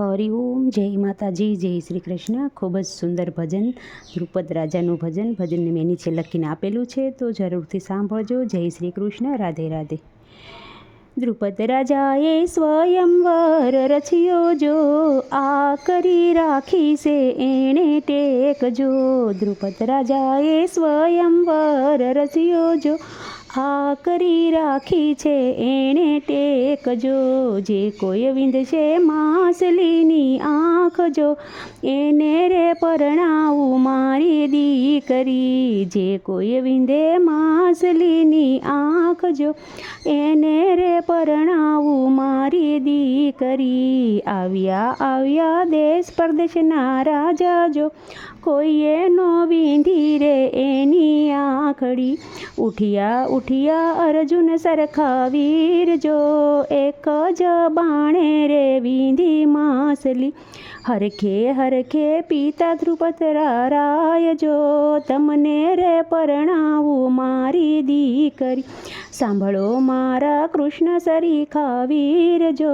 હરિઓમ જય માતાજી, જય શ્રી કૃષ્ણ ખૂબ જ સુંદર ભજન, દ્રુપદ રાજાનું ભજન. ભજનને મેં નીચે લખીને આપેલું છે, તો જરૂરથી સાંભળજો. જય શ્રી કૃષ્ણ રાધે રાધે. દ્રુપદ રાજાએ સ્વયંવર રચ્યો જો આ કરી રાખી છે એણે ટેકજો. દ્રુપદ રાજાએ સ્વયંવર રચ્યો જો આ કરી રાખી છે એણે ટેકજો જે. કોઈ વિંધશે માસલીની આંખ જો. એને રે પરણાવું મારી દીકરી. જે કોઈ વિંધે માસલીની આંખ જો. એને રે પરણાવું મારી દીકરી. આવ્યા આવ્યા દેશ પરદેશના રાજા જો. કોઈએ નો વિંધી રે એની આંખડી. ઉઠિયા ઉઠિયા અર્જુન સરખા વીર જો એક જ બાણે રે વિંધી માસલી હરખે હરખે પિતા ધ્રુપતરા રાય જો તમને રે પરણાવું મારી દીકરી. સાંભળો મારા કૃષ્ણ સરીખા વીર જો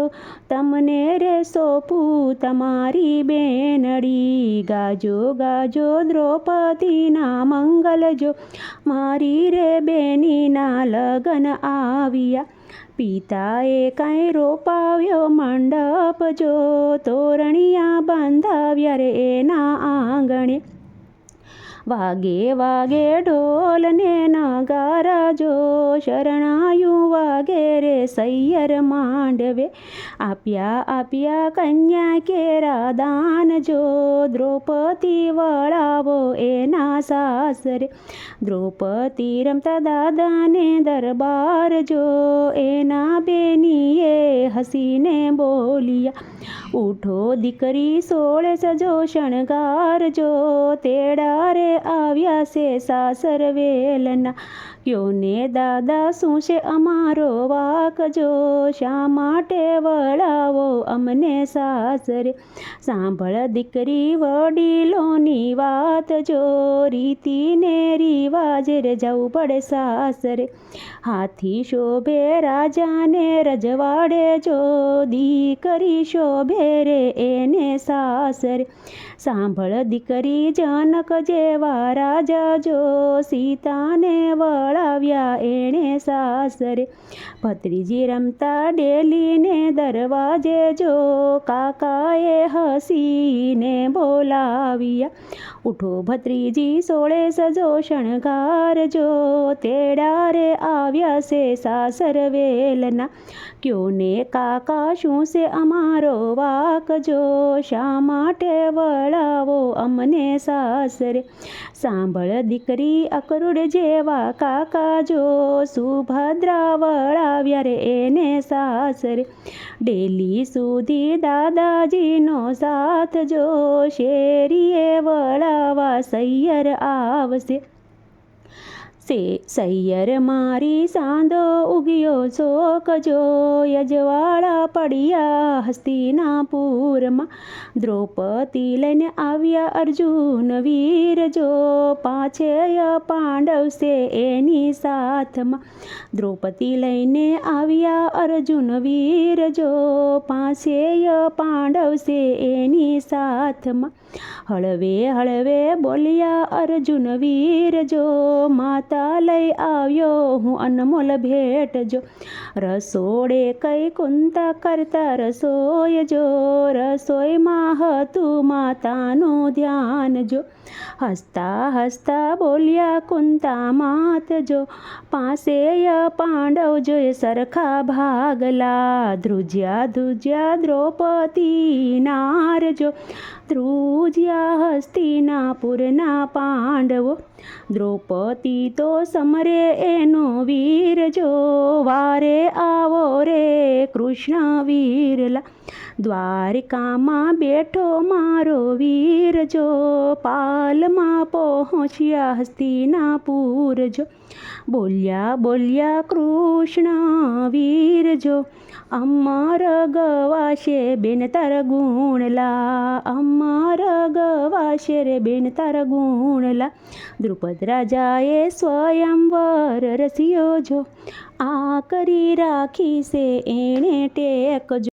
તમને રે સોપું તમારી બેનડી. ગાજો ગાજો દ્રૌપદીના મંગલ જો મારી રે બેનીના લગન આવ્યા. પિતાએ કાંઈ રોપાવ્યો મંડપ જો, તોરણિયા બાંધાવ્યા રે એના આંગણે. વાગે વાગે ઢોલ ને નગારા જો શરણાયું વાગે રે સૈયર માંડવે. આપ્યા આપ્યા કન્યા કેરા દાન જો દ્રૌપદી વળાવો એના સાસરે. દ્રૌપદી રમતા દાદાને દરબાર જો એના બેનીએ હસીને બોલિયા, ઉઠો દીકરી સોળે સજો શણગાર જો તેડા રે આવ્યા છે સાસર વેલના. કયોને દાદા, શું છે અમારો વાક? જો શા માટે વળાવો અમને સાસરે? સાંભળ દીકરી વડીલોની વાત, જો રીતિને રિવાજ રે જવું પડે સાસરે. હાથી શોભે, રાજાને રજવાડે, જો દીકરી શોભે રે એને સાસરે. સાંભળ દીકરી, જનક જેવા રાજા જો સીતાને વળાવ્યા એણે સાસરે. ભત્રીજી રમતા ડેલીને દરવાજે જો કાકાએ હસીને બોલાવ્યા. ઉઠો ભત્રીજી, સોળે સજો શણગાર જો. તેડા રે આવ્યા છે સાસર વેલના. કયો ને કાકા, શું છે અમારો વાક જો? શા માટે વળાવો અમને સાસરે? સાંભળ દીકરી અકરુડ જેવા કાકા જો સુભદ્રા વળાવ્યા રે એને સાસરે ડેલી સુધી દાદાજીનો સાથ જો શેરીએ વળાવા સૈયર આવશે. સૈયર મારી સાંધો ઉગ્યો શોક જો યજવાળા પડ્યા હસ્તિનાપુરમાં દ્રૌપદી લઈને આવ્યા અર્જુન વીર જો પાછેય પાંડવ છે એની સાથમાં. દ્રૌપદી લઈને આવ્યા અર્જુન વીર જો પાછેય પાંડવ છે એની સાથમાં. હળવે હળવે બોલ્યા અર્જુન વીર જો, માતા લઈ આવ્યો હું અનમોલ ભેટ જો. રસોડે કઈ કુંતા કરતા રસોય જો, રસોઈમાં હતું માતાનું ધ્યાન જો. હસતા હસતા બોલ્યા, કુંતા માત જો પાસેય પાંડવ જોઈ સરખા ભાગલા ધ્રુજ્યા ધ્રુજ્યા દ્રૌપદી નાર જો. ધ્રુજ્યા હસ્તિનાપુરના પાંડવો. દ્રૌપદી તો સમરે એનો વીર જો. વારે આવો રે કૃષ્ણ વીરલા. દ્વારિકામાં બેઠો મારો વીર જો, પાલમાં પહોંચ્યા હસ્તીના જો. બોલ્યા બોલ્યા, કૃષ્ણ વીર જો, અમર ગવાશે બેન તાર ગુણલા. અમર ગવાશે રે બેન તાર ગુણલા. દ્રુપદ રાજાએ સ્વયંવર રસિયો જો, આ કરી રાખી છે. એણે ટેક